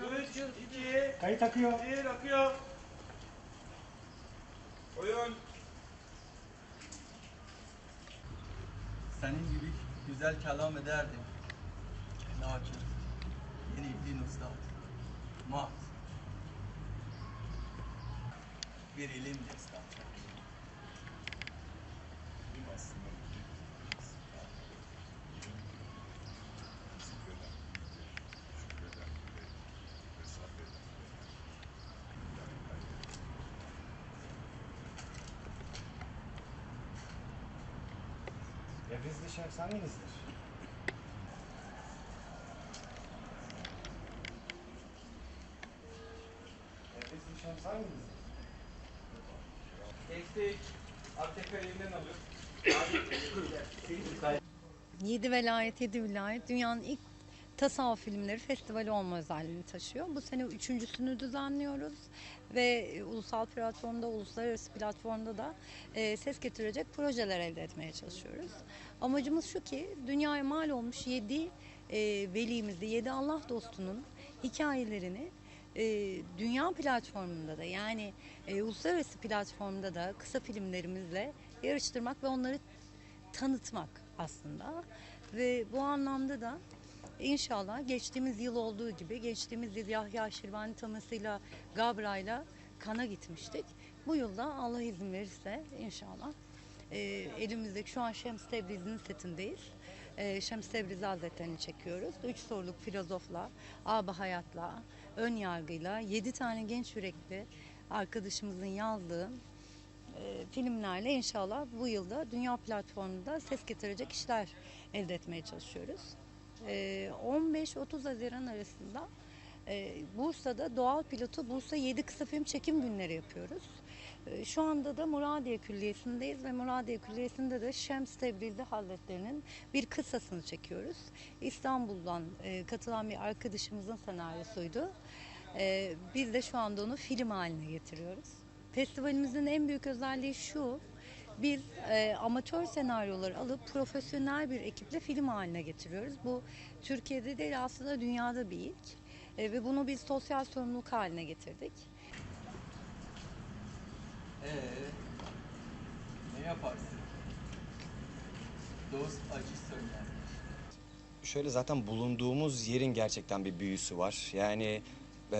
3, 2, Kayıt akıyor. 1, akıyor. Oyun. Senin gibi güzel kelam ederdim. Lakin yenildin usta. Mat. Bir ilim destanı. Nefisli şefs hanginizdir? Nefisli şefs hanginizdir? Eksik. Artek elinden alıyor. Yedi velayet, yedi vilayet dünyanın ilk tasavvuf filmleri festivali olma özelliğini taşıyor. Bu sene üçüncüsünü düzenliyoruz ve e, ulusal platformda, uluslararası platformda da e, ses getirecek projeler elde etmeye çalışıyoruz. Amacımız şu ki dünyaya mal olmuş yedi e, velimizi, yedi Allah dostunun hikayelerini e, dünya platformunda da yani e, uluslararası platformda da kısa filmlerimizle yarıştırmak ve onları tanıtmak aslında. Ve bu anlamda da inşallah geçtiğimiz yıl olduğu gibi geçtiğimiz yıl Yahya Şirvani tanısıyla Gabra'yla kana gitmiştik. Bu yılda Allah izin verirse inşallah e, elimizdeki şu an Şems Tebriz'in setindeyiz. E, Şems Tebriz Hazretleri'ni çekiyoruz. Üç soruluk filozofla, aba hayatla, ön yargıyla, yedi tane genç yürekli arkadaşımızın yazdığı e, filmlerle inşallah bu yılda dünya platformunda ses getirecek işler elde etmeye çalışıyoruz. E, 15-30 Haziran arasında e, Bursa'da doğal pilotu Bursa 7 kısa film çekim günleri yapıyoruz. E, Şu anda da Muradiye Külliyesi'ndeyiz ve Muradiye Külliyesi'nde de Şems Tebrizli Hazretleri'nin bir kıssasını çekiyoruz. İstanbul'dan e, katılan bir arkadaşımızın senaryosuydu. Biz de şu anda onu film haline getiriyoruz. Festivalimizin en büyük özelliği şu. Biz e, amatör senaryoları alıp profesyonel bir ekiple film haline getiriyoruz. Bu Türkiye'de değil aslında dünyada bir ilk. E, ve bunu biz sosyal sorumluluk haline getirdik. Ee, ne yaparsın? Dost acı söyler. Şöyle zaten bulunduğumuz yerin gerçekten bir büyüsü var. Yani e,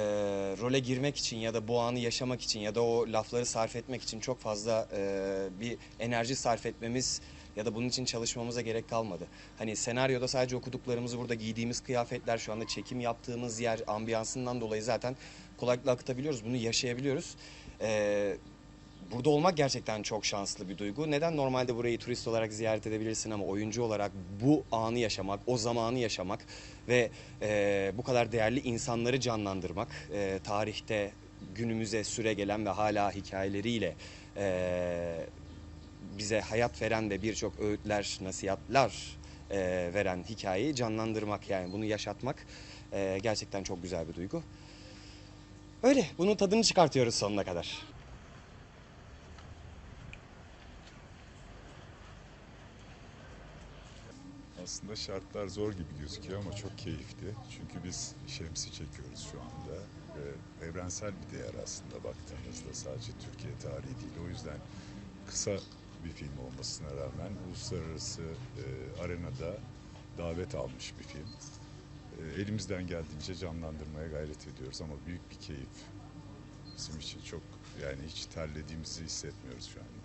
role girmek için ya da bu anı yaşamak için ya da o lafları sarf etmek için çok fazla e, bir enerji sarf etmemiz ya da bunun için çalışmamıza gerek kalmadı. Hani senaryoda sadece okuduklarımızı burada giydiğimiz kıyafetler şu anda çekim yaptığımız yer ambiyansından dolayı zaten kolaylıkla akıtabiliyoruz. Bunu yaşayabiliyoruz. E, Burada olmak gerçekten çok şanslı bir duygu. Neden normalde burayı turist olarak ziyaret edebilirsin ama oyuncu olarak bu anı yaşamak, o zamanı yaşamak ve e, bu kadar değerli insanları canlandırmak, e, tarihte günümüze süre gelen ve hala hikayeleriyle e, bize hayat veren ve birçok öğütler, nasihatler e, veren hikayeyi canlandırmak yani bunu yaşatmak e, gerçekten çok güzel bir duygu. Öyle, bunun tadını çıkartıyoruz sonuna kadar. Aslında şartlar zor gibi gözüküyor ama çok keyifli. Çünkü biz Şems'i çekiyoruz şu anda. Ve evrensel bir değer aslında baktığımızda sadece Türkiye tarihi değil. O yüzden kısa bir film olmasına rağmen uluslararası e, arenada davet almış bir film. E, elimizden geldiğince canlandırmaya gayret ediyoruz ama büyük bir keyif. Bizim için çok yani hiç terlediğimizi hissetmiyoruz şu anda.